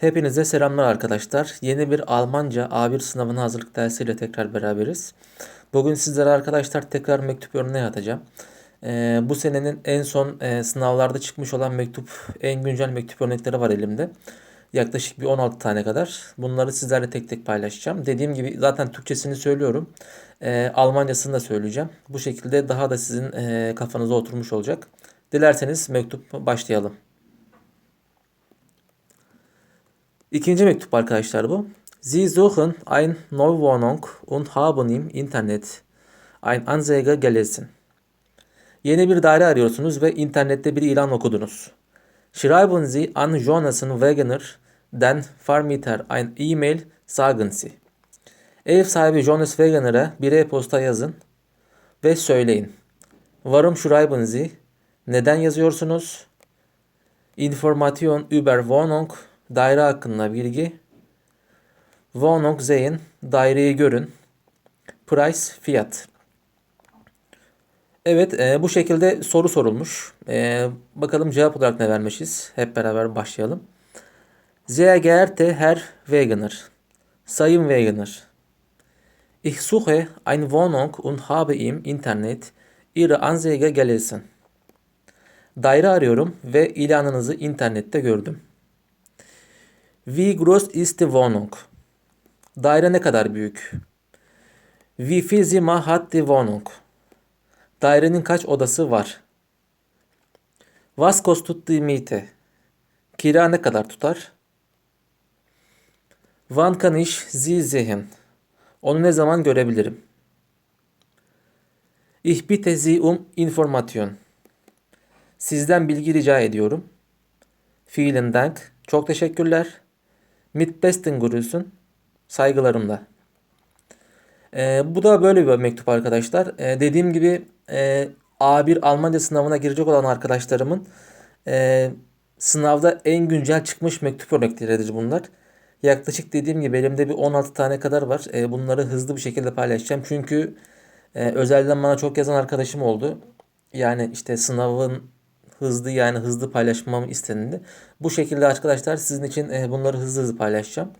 Hepinize selamlar arkadaşlar. Yeni bir Almanca A1 sınavına hazırlık dersiyle tekrar beraberiz. Bugün sizlere arkadaşlar tekrar mektup örneği atacağım. Ee, bu senenin en son e, sınavlarda çıkmış olan mektup, en güncel mektup örnekleri var elimde. Yaklaşık bir 16 tane kadar. Bunları sizlerle tek tek paylaşacağım. Dediğim gibi zaten Türkçesini söylüyorum. Ee, Almancasını da söyleyeceğim. Bu şekilde daha da sizin e, kafanıza oturmuş olacak. Dilerseniz mektup başlayalım. İkinci mektup arkadaşlar bu. Sie suchen eine Neuwohnung und haben im Internet ein Anzeige gelesen. Yeni bir daire arıyorsunuz ve internette bir ilan okudunuz. Schreiben Sie an Jonas Wegener, den Vermieter ein E-Mail, sagen Sie. Ev sahibi Jonas Wegener'e bir e-posta yazın ve söyleyin. Warum schreiben Sie? Neden yazıyorsunuz? Information über Wohnung, daire hakkında bilgi. Wohnung sehen, daireyi görün. Price, fiyat. Evet, e, bu şekilde soru sorulmuş. E, bakalım cevap olarak ne vermişiz? Hep beraber başlayalım. Sehr geehrte Herr Wegener. Sayın Wegener. Ich suche eine Wohnung und habe im Internet Ihre Anzeige gelesen. Daire arıyorum ve ilanınızı internette gördüm. Wie groß ist die Wohnung? Daire ne kadar büyük? Wie viel Zimmer hat die Wohnung? Dairenin kaç odası var? Was kostet die Miete? Kira ne kadar tutar? Wann kann ich sie sehen? Onu ne zaman görebilirim? Ich bitte Sie um Information. Sizden bilgi rica ediyorum. Vielen Dank. Çok teşekkürler. Mit besten Grüßen. Saygılarımla. Ee, bu da böyle bir mektup arkadaşlar. Ee, dediğim gibi e, A1 Almanca sınavına girecek olan arkadaşlarımın e, sınavda en güncel çıkmış mektup örnekleridir bunlar. Yaklaşık dediğim gibi elimde bir 16 tane kadar var. E, bunları hızlı bir şekilde paylaşacağım. Çünkü e, özelden bana çok yazan arkadaşım oldu. Yani işte sınavın hızlı yani hızlı paylaşmam istenildi. Bu şekilde arkadaşlar sizin için e, bunları hızlı hızlı paylaşacağım.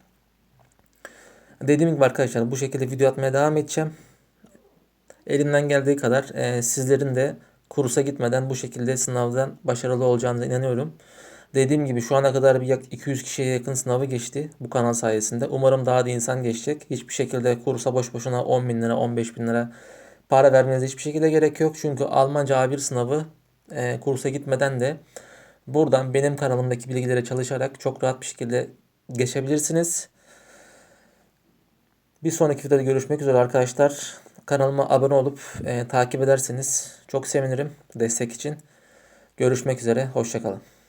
Dediğim gibi arkadaşlar bu şekilde video atmaya devam edeceğim. Elimden geldiği kadar e, sizlerin de kursa gitmeden bu şekilde sınavdan başarılı olacağına inanıyorum. Dediğim gibi şu ana kadar bir yak 200 kişiye yakın sınavı geçti bu kanal sayesinde. Umarım daha da insan geçecek. Hiçbir şekilde kursa boş boşuna 10 bin lira 15 bin lira para vermenize hiçbir şekilde gerek yok. Çünkü Almanca A1 sınavı e, kursa gitmeden de buradan benim kanalımdaki bilgilere çalışarak çok rahat bir şekilde geçebilirsiniz. Bir sonraki videoda görüşmek üzere arkadaşlar. Kanalıma abone olup e, takip ederseniz çok sevinirim destek için. Görüşmek üzere. Hoşçakalın.